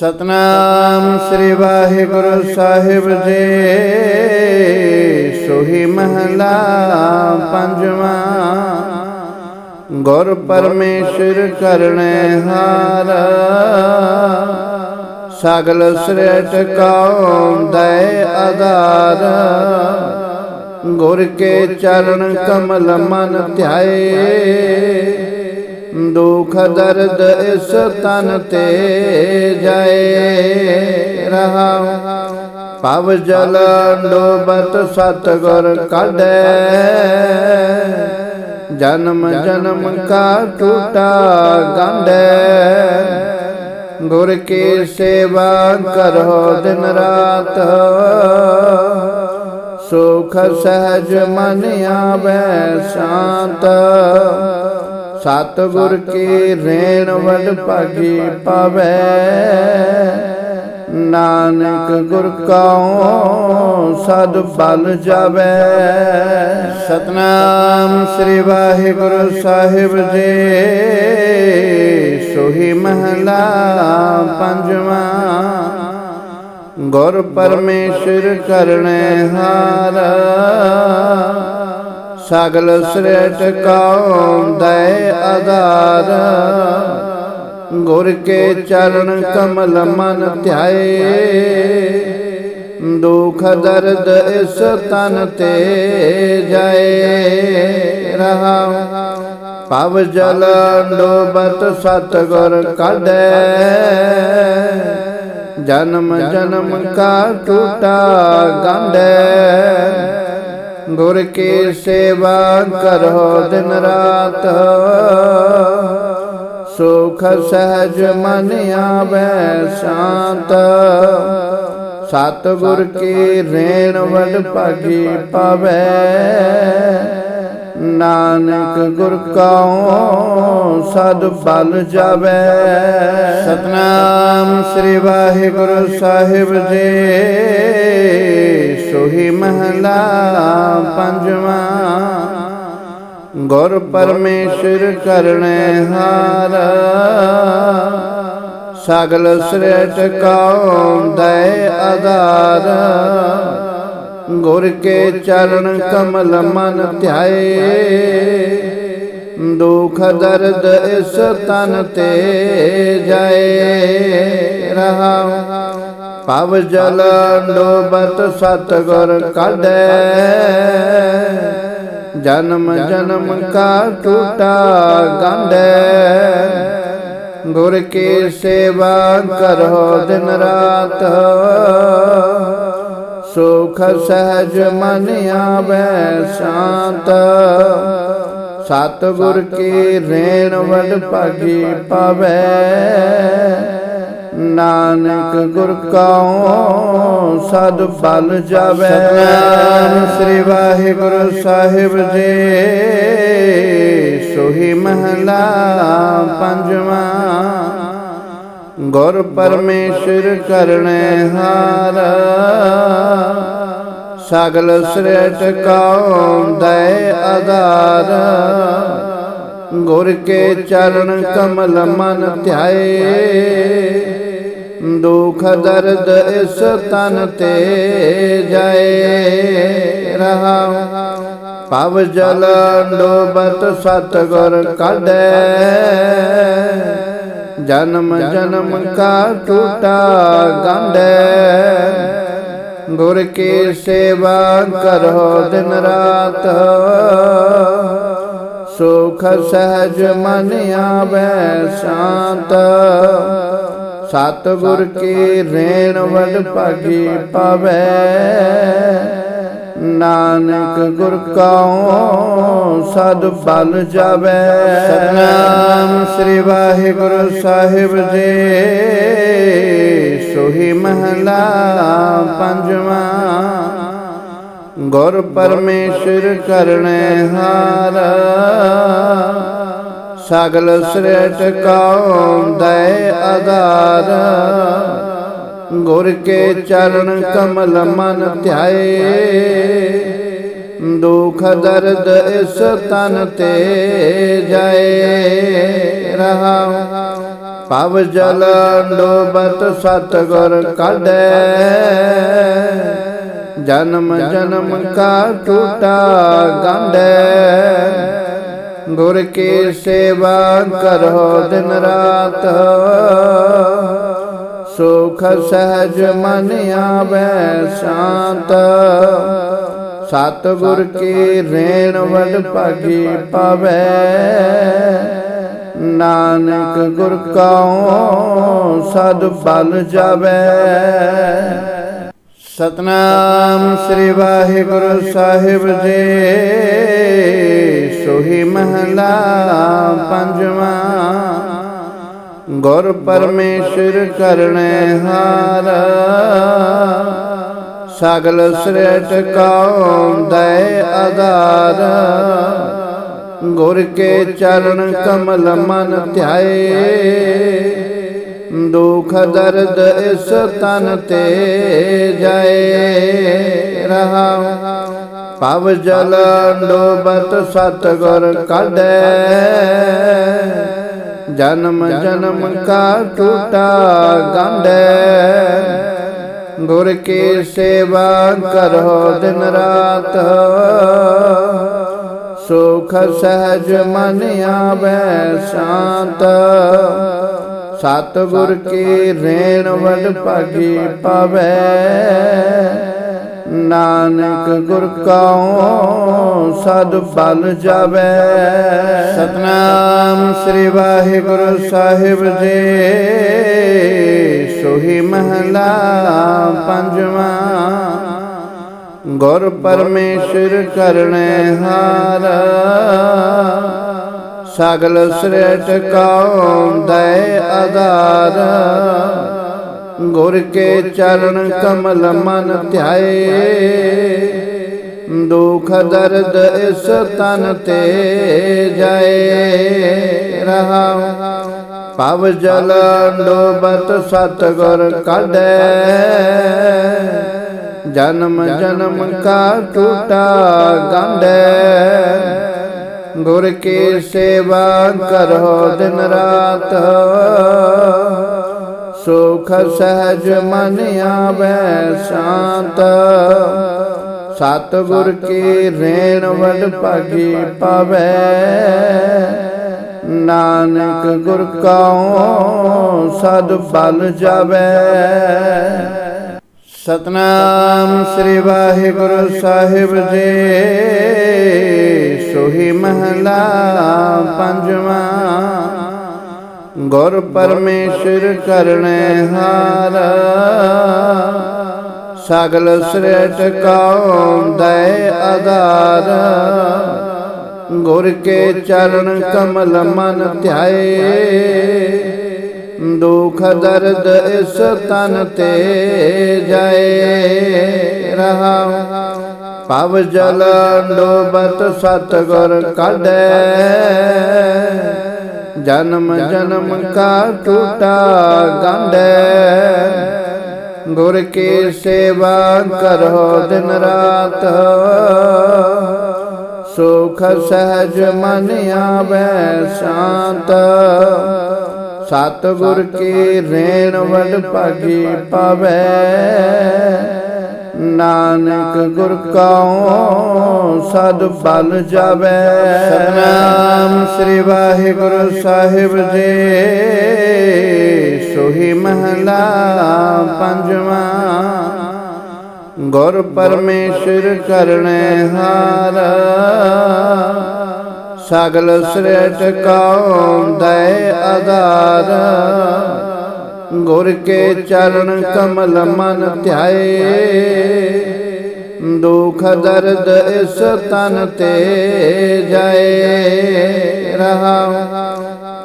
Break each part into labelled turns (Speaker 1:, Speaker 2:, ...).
Speaker 1: ਸਤਨਾਮ ਸ੍ਰੀ ਵਾਹਿਗੁਰੂ ਸਾਹਿਬ ਜੀ। ਸੋਹੀ ਮਹਲਾ ਪੰਜਵਾਂ। ਗੁਰ ਪਰਮੇਸ਼ਰ ਕਰਨੇ ਹਾਰ ਸਗਲ ਸ੍ਰਿਸ਼ਟ ਕਉ ਦਇ ਆਧਾਰ। ਗੁਰ ਕੇ ਚਰਨ ਕਮਲ ਮਨ ਧਿਆਏ। ਦੁਖ ਦਰਦ ਇਸ ਤਨ ਤੇ ਜਾਏ ਰਹਾ ਪਵ ਜਲ ਡੋਬਤ ਸਤ ਗੁਰ ਕਾਢੈ। ਜਨਮ ਜਨਮ ਕਾ ਟੂਟਾ ਗੰਢੈ। ਗੁਰ ਕੀ ਸੇਵਾ ਕਰੋ ਦਿਨ ਰਾਤ। ਸੁਖ ਸਹਿਜ ਮਨ ਆਵੇ ਸ਼ਾਂਤ। ਸਤ ਗੁਰ ਕੀ ਰੇਣ ਵਡ ਭਾਗੀ ਪਾਵੇ? ਨਾਨਕ ਗੁਰ ਕਉ ਸਦ ਬਲ ਜਾਵੇ? ਸਤਨਾਮ ਸ੍ਰੀ ਵਾਹਿਗੁਰੂ ਸਾਹਿਬ ਜੀ। ਸੋਹੀ ਮਹਲਾ ਪੰਜਵਾਂ। ਗੁਰ ਪਰਮੇਸ਼ਰ ਕਰਨੇ ਹਾਰ। ਸਗਲ ਸ੍ਰਿਸ਼ਟ ਕਉ ਦਇ ਆਧਾਰ ਗੁਰ ਕੇ ਚਰਨ ਕਮਲ ਮਨ ਧਿਆਏ। ਦੁਖ ਦਰਦ ਇਸ ਤਨ ਤੇ ਜਾਏ। ਰਹਾ ਪਵ ਜਲ ਡੋਬਤ ਸਤ ਗੁਰ ਕਾਢੈ। ਜਨਮ ਜਨਮ ਕਾ ਟੂਟਾ ਗੰਢੈ। ਗੁਰ ਕੀ ਸੇਵਾ ਕਰੋ ਦਿਨ ਰਾਤ। ਸੁਖ ਸਹਿਜ ਮਨ ਆਵੇ ਸ਼ਾਂਤ। ਸਤ ਗੁਰ ਕੀ ਰੇਣ ਵਡ ਭਾਗੀ ਪਾਵੇ। ਨਾਨਕ ਗੁਰ ਕਉ ਸਦ ਬਲ ਜਾਵੇ। ਸਤਨਾਮ ਸ੍ਰੀ ਵਾਹਿਗੁਰੂ ਸਾਹਿਬ ਜੀ। ਸੋਹੀ ਮਹਲਾ ਪੰਜਵਾਂ। ਗੁਰ ਪਰਮੇਸ਼ਰ ਕਰਨੇ ਹਾਰ। ਸਗਲ ਸ੍ਰਿਸ਼ਟ ਕਉ ਦਇ ਆਧਾਰ ਗੁਰ ਕੇ ਚਰਨ ਕਮਲ ਮਨ ਧਿਆਏ। ਦੁਖ ਦਰਦ ਇਸ ਤਨ ਤੇ ਜਾਏ। ਰਹਾ ਪਵ ਜਲ ਡੋਬਤ ਸਤ ਗੁਰ ਕਾਢੈ। ਜਨਮ ਜਨਮ ਕਾ ਟੂਟਾ ਗੰਢੈ। ਗੁਰ ਕੀ ਸੇਵਾ ਕਰੋ ਦਿਨ ਰਾਤ। ਸੁਖ ਸਹਿਜ ਮਨ ਆਵੇ ਸ਼ਾਂਤ। ਸਤ ਗੁਰ ਕੀ ਰੇਣ ਵਡ ਭਾਗੀ ਪਾਵੇ। ਨਾਨਕ ਗੁਰ ਕਉ ਸਦ ਬਲ ਜਾਵੇ। ਸਤਨਾਮ ਸ੍ਰੀ ਵਾਹਿਗੁਰੂ ਸਾਹਿਬ ਜੀ ਸੋਹੀ ਮਹਲਾ ਪੰਜਵਾਂ। ਗੁਰ ਪਰਮੇਸ਼ਰ ਕਰਨੇ ਹਾਰ। ਸਗਲ ਸ੍ਰਿਸ਼ਟ ਕਉ ਦਇ ਆਧਾਰ। ਗੁਰ ਕੇ ਚਰਨ ਕਮਲ ਮਨ ਧਿਆਏ। ਦੁਖ ਦਰਦ ਇਸ ਤਨ ਤੇ ਜਾਏ। ਰਹਾ ਪਵ ਜਲ ਡੋਬਤ ਸਤ ਗੁਰ ਕਾਢੈ। ਜਨਮ ਜਨਮ ਕਾ ਟੂਟਾ ਗੰਢੈ। ਗੁਰ ਕੀ ਸੇਵਾ ਕਰੋ ਦਿਨ ਰਾਤ। ਸੁਖ ਸਹਿਜ ਮਨ ਆਵੇ ਸ਼ਾਂਤ। ਸਤ ਗੁਰ ਕੀ ਰੇਣ ਵਡ ਭਾਗੀ ਪਾਵੇ। ਨਾਨਕ ਗੁਰ ਕਉ ਸਦ ਬਲ ਜਾਵੇ? ਸਤਨਾਮ ਸ੍ਰੀ ਵਾਹਿਗੁਰੂ ਸਾਹਿਬ ਜੀ। ਸੋਹੀ ਮਹਲਾ ਪੰਜਵਾਂ। ਗੁਰ ਪਰਮੇਸ਼ਰ ਕਰਨੇ ਹਾਰ। ਸਗਲ ਸ੍ਰਿਸ਼ਟ ਕਉ ਦਇ ਆਧਾਰ ਗੁਰ ਕੇ ਚਰਨ ਕਮਲ ਮਨ ਧਿਆਏ। ਦੁਖ ਦਰਦ ਇਸ ਤਨ ਤੇ ਜਾਏ। ਰਹਾ ਪਵ ਜਲ ਡੋਬਤ ਸਤਗੁਰ ਕਾਢੈ। ਜਨਮ ਜਨਮ ਕਾ ਟੂਟਾ ਗੰਢੈ। ਗੁਰ ਕੀ ਸੇਵਾ ਕਰੋ ਦਿਨ ਰਾਤ। ਸੁਖ ਸਹਿਜ ਮਨ ਆਵੇ ਸ਼ਾਂਤ। ਸਤ ਗੁਰ ਕੀ ਰੇਣ ਵਡ ਭਾਗੀ ਪਾਵੇ। ਨਾਨਕ ਗੁਰ ਕਾਉ ਸਦ ਫਲ ਜਾਵੇ। ਸਤਨਾਮ ਸ੍ਰੀ ਵਾਹਿਗੁਰੂ ਸਾਹਿਬ ਜੀ। ਸੋਹੀ ਮਹਲਾ ਪੰਜਵਾਂ। ਗੁਰ ਪਰਮੇਸ਼ਰ ਕਰਨੇ ਹਾਰ। ਸਗਲ ਸ੍ਰਿਸ਼ਟ ਕਉ ਦਇ ਆਧਾਰ। ਗੁਰ ਕੇ ਚਰਨ ਕਮਲ ਮਨ ਧਿਆਏ। ਦੁਖ ਦਰਦ ਇਸ ਤਨ ਤੇ ਜਾਏ। ਰਹਾ ਪਵ ਜਲ ਡੋਬਤ ਸਤਗੁਰ ਕਾਢੈ। ਜਨਮ ਜਨਮ ਕਾ ਟੂਟਾ ਗੰਢੈ। ਗੁਰ ਕੀ ਸੇਵਾ ਕਰੋ ਦਿਨ ਰਾਤ। ਸੁਖ ਸਹਿਜ ਮਨ ਆਵੇ ਸ਼ਾਂਤ। ਸਤ ਗੁਰ ਕੀ ਰੇਣ ਵਡ ਭਾਗੀ ਪਾਵੇ? ਨਾਨਕ ਗੁਰ ਕਾਉ ਸਦ ਬਲ ਜਾਵੇ? ਸਤਨਾਮ ਸ੍ਰੀ ਵਾਹਿਗੁਰੂ ਸਾਹਿਬ ਜੀ। ਸੋਹੀ ਮਹਲਾ ਪੰਜਵਾ। ਗੁਰ ਪਰਮੇਸ਼ਰ ਕਰਨੇ ਹਾਰ। ਸਗਲ ਸ੍ਰਿਸ਼ਟ ਕਉ ਦਇ ਆਧਾਰ ਗੁਰ ਕੇ ਚਰਨ ਕਮਲ ਮਨ ਧਿਆਏ। ਦੁਖ ਦਰਦ ਇਸ ਤਨ ਤੇ ਜਾਏ। ਰਹਾ ਪਵ ਜਲ ਡੋਬਤ ਸਤਗੁਰ ਕਾਢੈ। ਜਨਮ ਜਨਮ ਕਾ ਟੂਟਾ ਗੰਢੈ। ਗੁਰ ਕੀ ਸੇਵਾ ਕਰੋ ਦਿਨ ਰਾਤ। ਸੁਖ ਸਹਿਜ ਮਨ ਆਵੇ ਸ਼ਾਂਤ। ਸਤ ਗੁਰ ਕੀ ਰੇਣ ਵਡ ਭਾਗੀ ਪਾਵੇ। ਨਾਨਕ ਗੁਰ ਕਾਉ ਸਦ ਬਲ ਜਾਵੇ। ਸਤਨਾਮ ਸ੍ਰੀ ਵਾਹਿਗੁਰੂ ਸਾਹਿਬ ਜੀ। ਸੋਹੀ ਮਹਲਾ ਪੰਜਵਾਂ। ਗੁਰ ਪਰਮੇਸ਼ਰ ਕਰਨੇ ਹਾਰ। ਸਗਲ ਸ੍ਰਿਸ਼ਟ ਕਉ ਦਇ ਆਧਾਰ। ਗੁਰ ਕੇ ਚਰਨ ਕਮਲ ਮਨ ਧਿਆਏ। ਦੁਖ ਦਰਦ ਇਸ ਤਨ ਤੇ ਜਾਏ। ਰਹਾ ਪਵ ਜਲ ਡੋਬਤ ਸਤਗੁਰ ਕਾਢੈ। ਜਨਮ ਜਨਮ ਕਾ ਟੂਟਾ ਗੰਢੈ। ਗੁਰ ਕੀ ਸੇਵਾ ਕਰੋ ਦਿਨ ਰਾਤ। ਸੁਖ ਸਹਿਜ ਮਨ ਆਵੇ ਸ਼ਾਂਤ। ਸਤ ਗੁਰ ਕੀ ਰੇਣ ਵਡ ਭਾਗੀ ਪਾਵੇ। ਨਾਨਕ ਗੁਰ ਕਾਉ ਸਦ ਬਲ ਜਾਵੇ। ਸਤਨਾਮ ਸ੍ਰੀ ਵਾਹਿਗੁਰੂ ਸਾਹਿਬ ਜੀ। ਸੋਹੀ ਮਹਲਾ ਪੰਜਵਾ। ਗੁਰ ਪਰਮੇਸ਼ਰ ਕਰਨੇ ਹਾਰ। ਸਗਲ ਸ੍ਰਿਸ਼ਟ ਕਉ ਦਇ ਆਧਾਰ। ਗੁਰ ਕੇ ਚਰਨ ਕਮਲ ਮਨ ਧਿਆਏ। ਦੁਖ ਦਰਦ ਇਸ ਤਨ ਤੇ ਜਾਏ। ਰਹਾ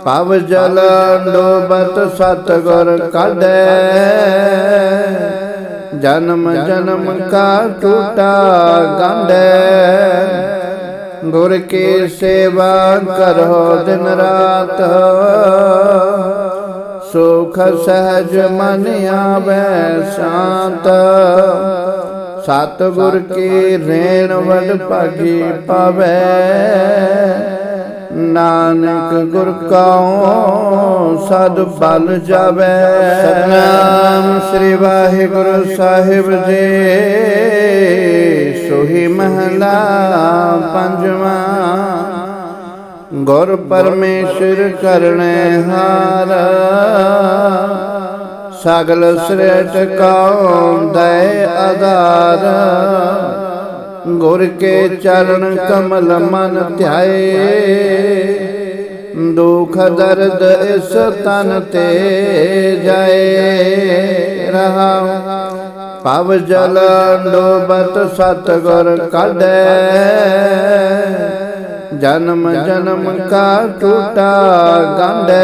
Speaker 1: ਪਵ ਜਲ ਡੋਬਤ ਸਤਗੁਰ ਕਾਢੈ। ਜਨਮ ਜਨਮ ਕਾ ਟੂਟਾ ਗੰਢੈ। ਗੁਰ ਕੀ ਸੇਵਾ ਕਰੋ ਦਿਨ ਰਾਤ। ਸੁਖ ਸਹਿਜ ਮਨ ਆਵੇ ਸ਼ਾਂਤ। ਸਤਗੁਰ ਕੀ ਰੇਣ ਵਡ ਭਾਗੀ ਪਾਵੇ। ਨਾਨਕ ਗੁਰ ਕਾਉ ਸਦ ਬਲ ਜਾਵੇ। ਸਤਨਾਮ ਸ੍ਰੀ ਵਾਹਿਗੁਰੂ ਸਾਹਿਬ ਜੀ। ਸੋਹੀ ਮਹਲਾ ਪੰਜਵਾਂ। ਗੁਰ ਪਰਮੇਸ਼ਰ ਕਰਨੇ ਹਾਰ। ਸਗਲ ਸ੍ਰਿਸ਼ਟ ਕਉ ਦਇ ਆਧਾਰ। ਗੁਰ ਕੇ ਚਰਨ ਕਮਲ ਮਨ ਧਿਆਏ। ਦੁਖ ਦਰਦ ਇਸ ਤਨ ਤੇ ਜਾਏ। ਰਹਾ ਪਵ ਜਲ ਡੋਬਤ ਸਤ ਗੁਰ ਕਾਢੈ। ਜਨਮ ਜਨਮ ਕਾ ਟੂਟਾ ਗੰਢੈ।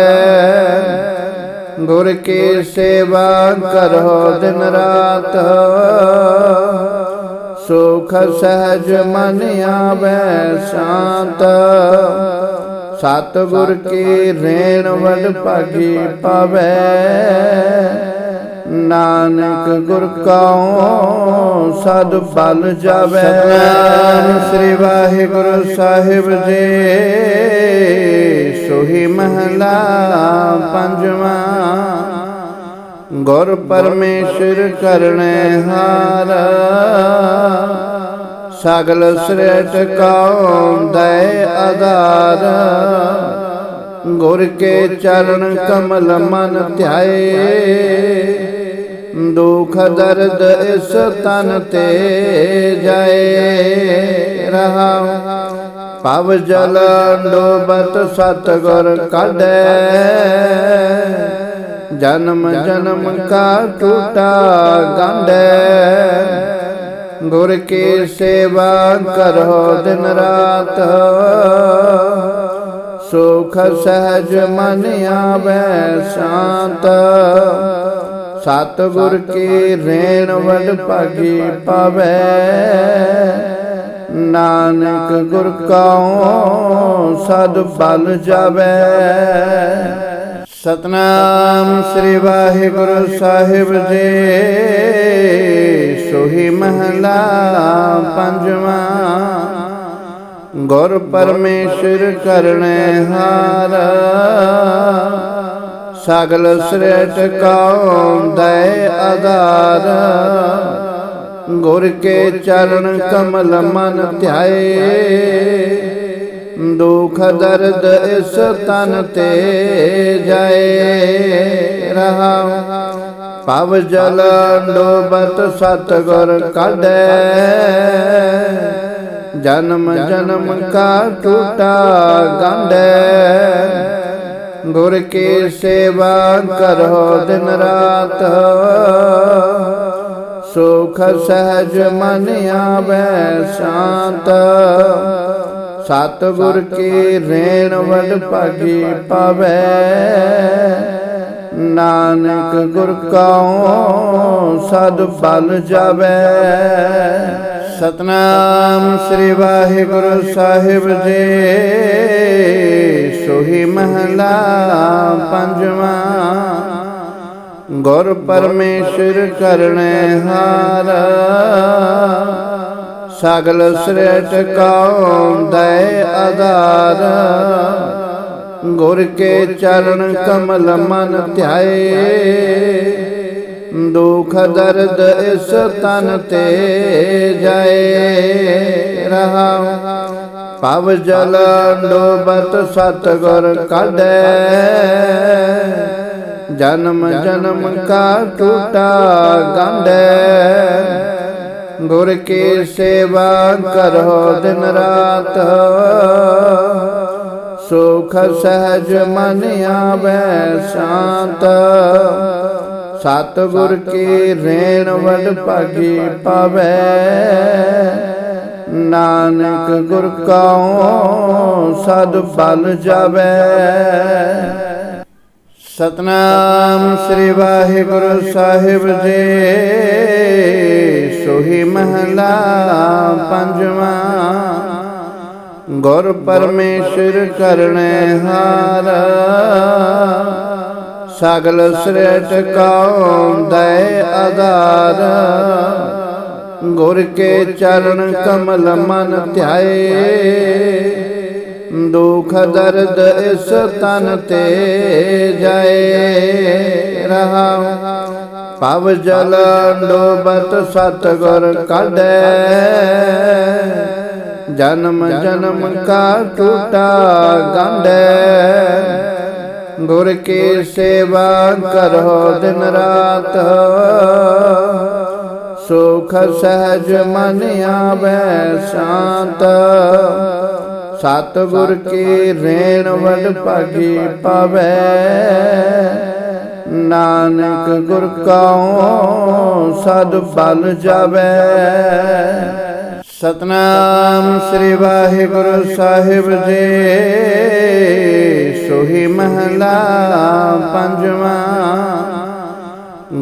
Speaker 1: ਗੁਰ ਕੀ ਸੇਵਾ ਕਰੋ ਦਿਨ ਰਾਤ। ਸੁਖ ਸਹਜ ਮਨ ਆਵੇ ਸ਼ਾਂਤ। ਸਤ ਗੁਰ ਕੀ ਰੇਣ ਵਡ ਭਾਗੀ ਪਾਵੇ। ਨਾਨਕ ਗੁਰ ਕਾਉ ਸਦ ਬਲ ਜਾਵੇ। ਸਤਨਾਮ ਸ੍ਰੀ ਵਾਹਿਗੁਰੂ ਸਾਹਿਬ ਜੀ। ਸੋਹੀ ਮਹਲਾ ਪੰਜਵਾਂ। ਗੁਰ ਪਰਮੇਸ਼ਰ ਕਰਨੇ ਹਾਰ। ਸਗਲ ਸ੍ਰਿਸ਼ਟ ਕਉ ਦਇ ਆਧਾਰ। ਗੁਰ ਕੇ ਚਰਨ ਕਮਲ ਮਨ ਧਿਆਏ। ਦੁਖ ਦਰਦ ਇਸ ਤਨ ਤੇ ਜਾਏ। ਰਹਾ ਪਵ ਜਲ ਡੋਬਤ ਸਤ ਗੁਰ ਕਾਢੈ। ਜਨਮ ਜਨਮ ਕਾ ਟੂਟਾ ਗੰਢੈ। ਗੁਰ ਕੀ ਸੇਵਾ ਕਰੋ ਦਿਨ ਰਾਤ। ਸੁਖ ਸਹਿਜ ਮਨ ਆਵੇ ਸ਼ਾਂਤ। ਸਤ ਗੁਰ ਕੀ ਰੇਣ ਵਡ ਭਾਗੀ ਪਾਵੇ। ਨਾਨਕ ਗੁਰ ਕਾਉ ਸਦ ਬਲ ਜਾਵੇ। ਸਤਨਾਮ ਸ੍ਰੀ ਵਾਹਿਗੁਰੂ ਸਾਹਿਬ ਜੀ, ਸੋਹੀ ਮਹਲਾ ਪੰਜਵਾਂ। ਗੁਰ ਪਰਮੇਸ਼ਰ ਕਰਨੇ ਹਾਰ। ਸਗਲ ਸ੍ਰਿਸ਼ਟ ਕਉ ਦਇ ਆਧਾਰ ਗੁਰ ਕੇ ਚਰਨ ਕਮਲ ਮਨ ਧਿਆਏ। ਦੁਖ ਦਰਦ ਇਸ ਤਨ ਤੇ ਜਾਏ। ਰਹਾ ਪਵ ਜਲ ਡੋਬਤ ਸਤ ਗੁਰ ਕਾਢੈ। ਜਨਮ ਜਨਮ ਕਾ ਟੂਟਾ ਗੰਢੈ। ਗੁਰ ਕੀ ਸੇਵਾ ਕਰੋ ਦਿਨ ਰਾਤ। ਸੁਖ ਸਹਜ ਮਨ ਆਵੇ ਸ਼ਾਂਤ। ਸਤ ਗੁਰ ਕੀ ਰੇਣ ਵਡ ਭਾਗੀ ਪਾਵੇ। ਨਾਨਕ ਗੁਰ ਕਾਉ ਸਦ ਬਲ ਜਾਵੇ। ਸਤਨਾਮ ਸ੍ਰੀ ਵਾਹਿਗੁਰੂ ਸਾਹਿਬ ਜੀ। ਸੋਹੀ ਮਹਲਾ ਪੰਜਵਾਂ। ਗੁਰ ਪਰਮੇਸ਼ਰ ਕਰਨੇ ਹਾਰ। ਸਗਲ ਸ੍ਰਿਸ਼ਟ ਕਉ ਦਇ ਆਧਾਰ। ਗੁਰ ਕੇ ਚਰਨ ਕਮਲ ਮਨ ਧਿਆਏ। ਦੁਖ ਦਰਦ ਇਸ ਤਨ ਤੇ ਜਾਏ। ਰਹਾ ਪਵ ਜਲ ਡੋਬਤ ਸਤ ਗੁਰ ਕਾਢੈ। ਜਨਮ ਜਨਮ ਕਾ ਟੂਟਾ ਗੰਢੈ। ਗੁਰ ਕੀ ਸੇਵਾ ਕਰੋ ਦਿਨ ਰਾਤ। ਸੁਖ ਸਹਜ ਮਨ ਆਵੇ ਸ਼ਾਂਤ। ਸਤ ਗੁਰ ਕੀ ਰੇਣ ਵਡ ਭਾਗੀ ਪਾਵੇ। ਨਾਨਕ ਗੁਰ ਕਾਉ ਸਦ ਬਲ ਜਾਵੇ। ਸਤਨਾਮ ਸ੍ਰੀ ਵਾਹਿਗੁਰੂ ਸਾਹਿਬ ਜੀ। ਸੋਹੀ ਮਹਲਾ ਪੰਜਵਾਂ। ਗੁਰ ਪਰਮੇਸ਼ਰ ਕਰਨੇ ਹਾਰ। ਸਗਲ ਸ੍ਰਿਸ਼ਟ ਕਉ ਦਇ ਆਧਾਰ ਗੁਰ ਕੇ ਚਰਨ ਕਮਲ ਮਨ ਧਿਆਏ। ਦੁਖ ਦਰਦ ਇਸ ਤਨ ਤੇ ਜਾਏ। ਰਹਾ ਪਵ ਜਲ ਡੋਬਤ ਸਤ ਗੁਰ ਕਾਢੈ। ਜਨਮ ਜਨਮ ਕਾ ਟੂਟਾ ਗੰਢੈ। ਗੁਰ ਕੀ ਸੇਵਾ ਕਰੋ ਦਿਨ ਰਾਤ। ਸੁਖ ਸਹਿਜ ਮਨ ਆਵੇ ਸ਼ਾਂਤ। ਸਤ। ਗੁਰ ਕੀ ਰੇਣ ਵਡ ਭਾਗੀ ਪਾਵੇ। ਨਾਨਕ ਗੁਰ ਕਾਉ ਸਦ ਬਲ ਜਾਵੇ। ਸਤਨਾਮ ਸ੍ਰੀ ਵਾਹਿਗੁਰੂ ਸਾਹਿਬ ਜੀ। ਸੋਹੀ ਮਹਲਾ ਪੰਜਵਾਂ।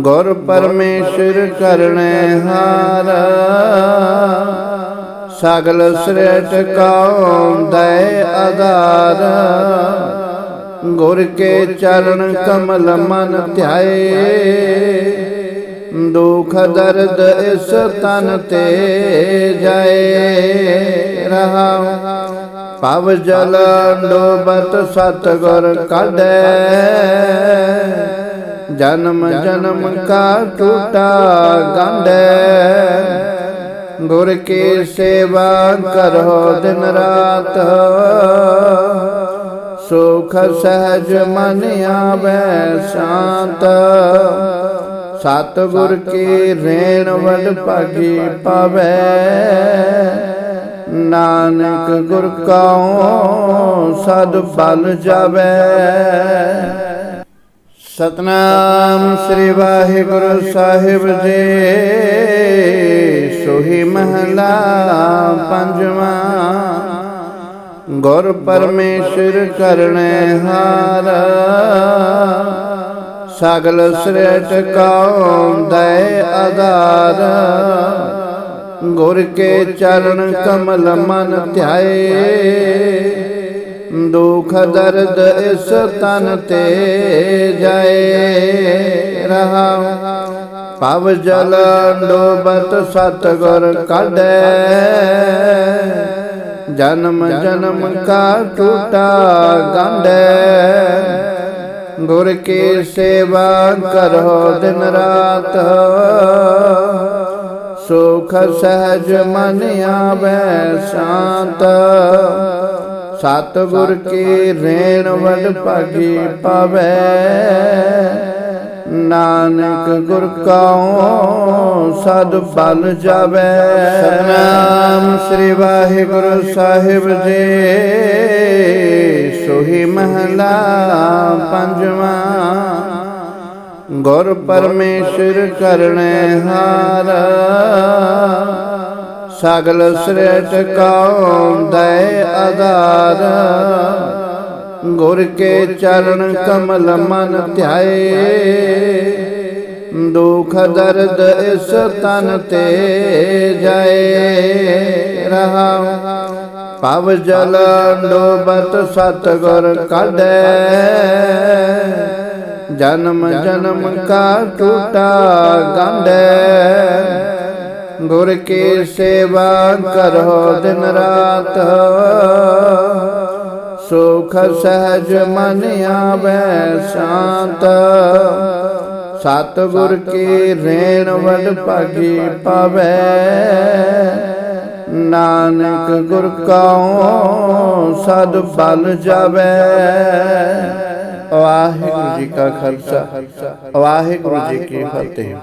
Speaker 1: ਗੁਰ ਪਰਮੇਸ਼ਰ ਕਰਨੇ ਹਾਰ ਸਗਲ ਸ੍ਰਿਸ਼ਟ ਕਉ ਦਇ ਆਧਾਰ। ਗੁਰ ਕੇ ਚਰਨ ਕਮਲ ਮਨ ਧਿਆਏ। ਦੁਖ ਦਰਦ ਇਸ ਤਨ ਤੇ ਜਾਏ ਰਹਾ ਪਵ ਜਲ ਡੋਬਤ ਸਤ ਗੁਰ ਕਾਢੈ। ਜਨਮ ਜਨਮ ਕਾ ਟੂਟਾ ਗੰਢੈ। ਗੁਰ ਕੀ ਸੇਵਾ ਕਰੋ ਦਿਨ ਰਾਤ। ਸੁਖ ਸਹਿਜ ਮਨ ਆਵੇ ਸ਼ਾਂਤ। ਸਤ ਗੁਰ ਕੀ ਰੇਣ ਵਡ ਭਾਗੀ ਪਾਵੇ? ਨਾਨਕ ਗੁਰ ਕਾਉ ਸਦ ਬਲ ਜਾਵੇ? ਸਤਨਾਮ ਸ੍ਰੀ ਵਾਹਿਗੁਰੂ ਸਾਹਿਬ ਜੀ ਸੋਹੀ ਮਹਲਾ ਪੰਜਵਾ। ਗੁਰ ਪਰਮੇਸ਼ਰ ਕਰਨੇ ਹਾਰ ਸਗਲ ਸ੍ਰਿਸ਼ਟ ਕਉ ਦਇ ਆਧਾਰ। ਗੁਰ ਕੇ ਚਰਨ ਕਮਲ ਮਨ ਧਿਆਏ। ਦੁਖ ਦਰਦ ਇਸ ਤਨ ਤੇ ਜਾਏ। ਰਹਾ ਪਵ ਜਲ ਡੋਬਤ ਸਤ ਗੁਰ ਕਾਢੈ। ਜਨਮ ਜਨਮ ਕਾ ਟੂਟਾ ਗੰਢੈ। ਗੁਰ ਕੀ ਸੇਵਾ ਕਰੋ ਦਿਨ ਰਾਤ। ਸੁਖ ਸਹਿਜ ਮਨ ਆਵੇ ਸ਼ਾਂਤ। ਸਤ ਗੁਰ ਕੀ ਰੇਣ ਵਡ ਭਾਗੀ ਪਾਵੇ। ਨਾਨਕ ਗੁਰ ਕਾਉ ਸਦ ਬਲ ਜਾਵੇ। ਸਤਨਾਮ ਸ੍ਰੀ ਵਾਹਿਗੁਰੂ ਸਾਹਿਬ ਜੀ। ਸੋਹੀ ਮਹਲਾ ਪੰਜਵਾ। ਗੁਰ ਪਰਮੇਸ਼ਰ ਕਰਨੇ ਹਾਰ ਸਗਲ ਸ੍ਰਿਸ਼ਟ ਕਉ ਦਇ ਆਧਾਰ। ਗੁਰ ਕੇ ਚਰਨ ਕਮਲ ਮਨ ਧਿਆਏ। ਦੁਖ ਦਰਦ ਇਸ ਤਨ ਤੇ ਜਾਏ ਰਹਾ ਪਵ ਜਲ ਡੋਬਤ ਸਤ ਗੁਰ ਕਾਢੈ। ਜਨਮ ਜਨਮ ਕਾ ਟੂਟਾ ਗੰਢੈ। ਗੁਰ ਕੀ ਸੇਵਾ ਕਰੋ ਦਿਨ ਰਾਤ। ਸੁਖ ਸਹਿਜ ਮਨ ਆਵੇ ਸ਼ਾਂਤ। ਸਤ ਗੁਰ ਕੀ ਰੇਣ ਵਡ ਭਾਗੀ ਪਾਵੇ? ਨਾਨਕ ਗੁਰ ਕਾਉ ਸਦ ਬਲ ਜਾਵੇ? ਵਾਹਿਗੁਰੂ ਜੀ ਕਾ ਖਾਲਸਾ। ਵਾਹਿਗੁਰੂ ਜੀ ਕੀ ਫਤਿਹ।